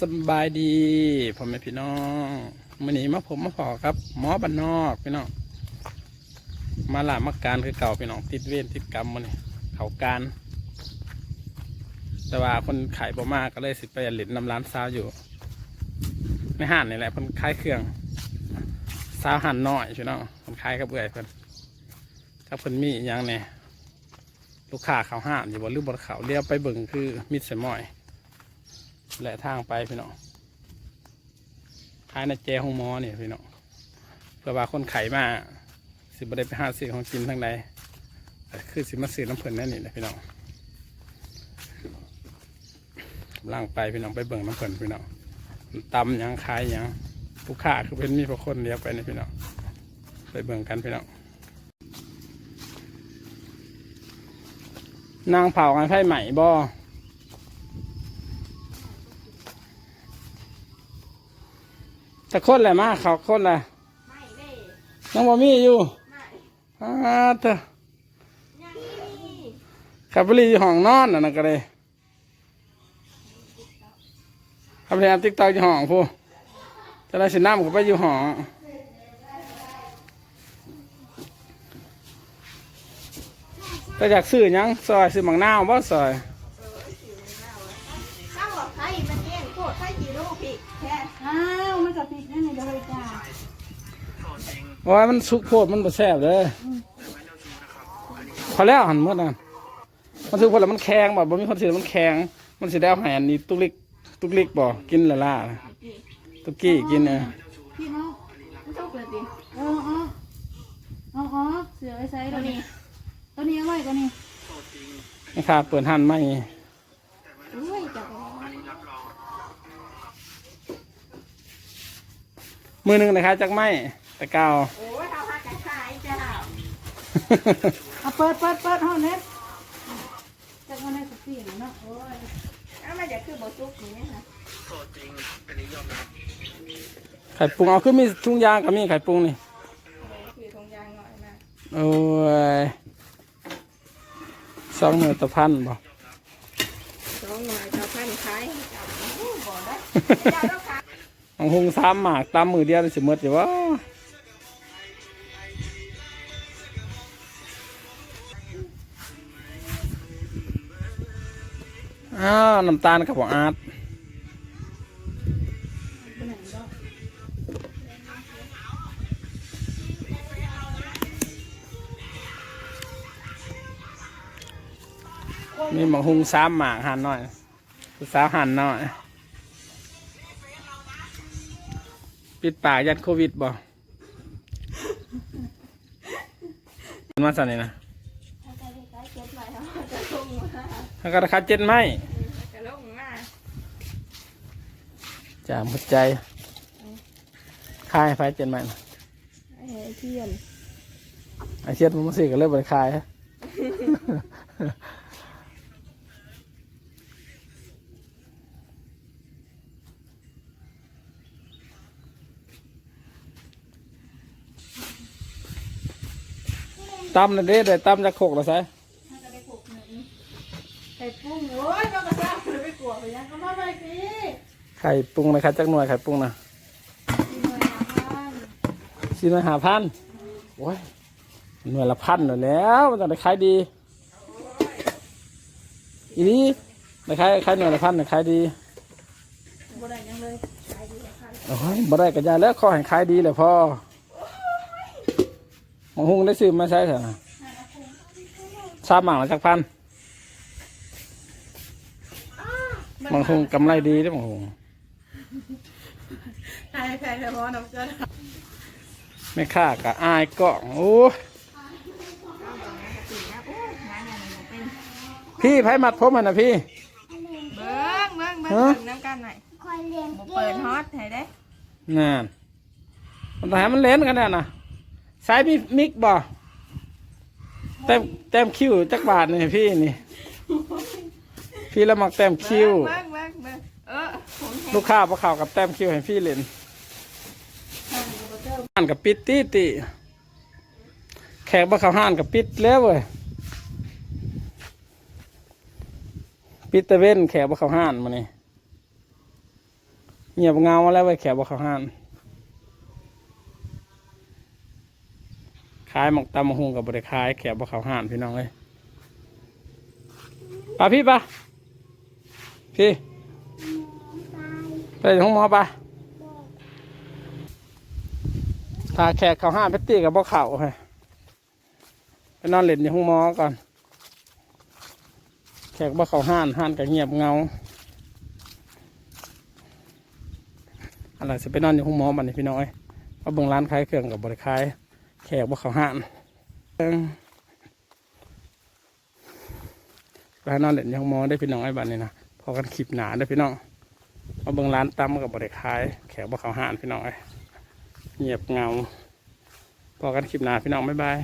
สบายดีพ่อแม่พี่น้องมื่อนี้มาผมมาพอครับหมอบ้านนอกพี่น้องมาหละมาการคือเก่าพี่น้องติดเวรติดกรรมมาเนี่ยเขาการ แต่ว่าคนขายบ่มากก็เลยสิไปหลินนำร้านซาวอยู่ในห้านนี่แหละคนขายเครื่องซาวหันน้อยพี่น้องคนขายกับเอื่อยเพิ่นถ้าเพิ่นมีอย่างเนี่ยลูกค้าเขาห้านอยู่บนหรือบนเขาเลี้ยวไปเบิ่งคือมิดเสมอย และทางไปพี่น้องขายในแจห้องหมอเนี่ยพี่น้องเพื่อว่าคนไข่มา สิบได้ไปหาซื้อของกินทั้งใดคือสิมาซื้อน้ำเพลินแน่นี่แหละพี่น้องล่างไปพี่น้องไปเบิ่งน้ำเพลินพี่น้องตำหยังขายยังผู้ค้าคือเป็นมีพระคนเดียวไปนี่พี่น้องไปเบิ่งกันพี่น้องนางเผากันไฟใหม่บ่ แต่คนแหละมาเขาคนแหละไม่เด้น้องบอมี่อยู่ไม่อ่าเถอะยังมีขับไปรีอยู่ห้องนอนน่ะนะก็เลยขับไปอันติ๊กตอกอยู่ห้องพูจะได้สิน้ำก็ไปอยู่ห้องก็อยากซื้อหยังซอยซื้อหมังนาวบ่ซอยาวมันจะผิดนั่นนี่เลยจ้าโอ้ยมันสุกโพดมันบ่แซ่บเลยพอแล้วหันหมดน่ะมันสุกโพดแล้วมันแข็งแบบบ่มีคนซื้อมันแข็งมันสิได้เอาให้อันนี้ตุกลิกตุกลิกบ่กินละล่าน่ะตุกกี้กินเออพี่น้องมันทุกเลยดิเอออ๋ออ๋ออ๋อเสือไอ้ไซส์ตัวนี้ตัวนี้เอาไว้ตัวนี้นี่ค่ะเปิดหันไม่ มือหนึ่งนะคะจักไม้ตะเกาวโอ้ยเขาพากันขายเจ้าเอาเปิดเปิดเปิดห้องเน็ตจากวันนี้สักสี่เนาะโอ้ยแล้วมันจะคือบทุกอย่างนี้ค่ะไข่ปรุงเอาขึ้นมีทุ่งยางกับมีไข่ปรุงนี่คือทงยางหน่อยมาโอ้ยสองมือตะพันบ่สองหน่อยเจ้าพันขายจับโอ้บ่ได้เจ้าต้องขายข องหุงสามหมากตามมือเดียวสิหมดอยู่วะอ้าวน้ำตาลกับของอาร์ตมีหมักหุงสามหมากหั่นหน่อยผู้สาวหั่นหน่อย ปิดปากยันโควิดบ่มันมาสั่นนี่นะเอาไปขายเก็บไว้เอาจะลงมาแล้วก็ราคาเจ็ดไม้จะลงมาจามหัวใจขายไฟเจ็ดไม้นะไอ้เทียนไอเชียดมันมาสิก็เลยบริขาย ตำนั่นเด้ได้ตำจากโคกแล้วใช่ไข่ปุ้งโอ้ยก็กระซ้ำเลยไปกลัวไปยังก็มาไปสิไข่ปรุงนะครับจากหน่วยไข่ปรุงนะกินหน่อยนะบ้านสี่หน่วยหาพันโอ้ยหน่วยละพันหน่อยแล้วมันจะได้ขายดีอีนี้ได้ขายขายหน่วยละพันได้ขายดีบ่ได้ยังเลยโอ้ยบ่ได้กระยาแล้วขอให้ขายดีเลยพ่อ หมองหุงได้ซื้อมาใช้เถอะนะสามหมางละจักพันหมองหุงกำไรดีเด้อหมองหุงใครใครใครพอน้ำเกลือไม่ค่ากะอายกล้องโอ้ยพี่ไผมัดผมมันนะพี่ เบิ้งเบิ้งเบิ้งน้ำกันหน่อยบ่เปิดฮอตให้ได้งานมันต้องให้มันเล่นกันเนี่ยนะ สายมีมิกบ่แต้มแต้มคิวจักบาทนี่พี่นี่ พี่ละมักแต้มคิว เบิ้งเบิ้งเบิ้งเออผมเห็นลูกค้าพอข่าวกับแต้มคิวให้พี่เล่นห้านกับปิดตีตีแขกบ่เข้าห้านกับปิดแล้วเว้ยปิดตะเว้นแขกบ่เข้าห้านมานี่เงียบเงาแล้วไว้แขกบ่เขาห้าน ขายหมกตำมะฮุงกับบริขายแขกบ่เขาห้านพี่น้องเอ้ยไปพี่ปะพี่ไปห้องหมอปะพาแขกเขาห้านไปตีกับบ่เขาให้ไปนอนเล่นในห้องหมอก่อน แขกบ่เขาห้านห้านก็เงียบเงาอะไรจะไปนอนอยู่ห้องหมอบันนี้พี่น้อยมาเบิ่งร้านขายเครื่องกับบริขาย แขกบ่เขาห้านร้านนอนเล่นอยู่ห้องมอได้พี่น้องไอ้บันนี่นะพอกันขีบหนาได้พี่น้องมาเบิ่งร้านตั้มกับบริขาย แขกบ่เขาห้านพี่น้องไอ้เงียบเงา พอกันขีบหนาพี่น้องบ๊ายบาย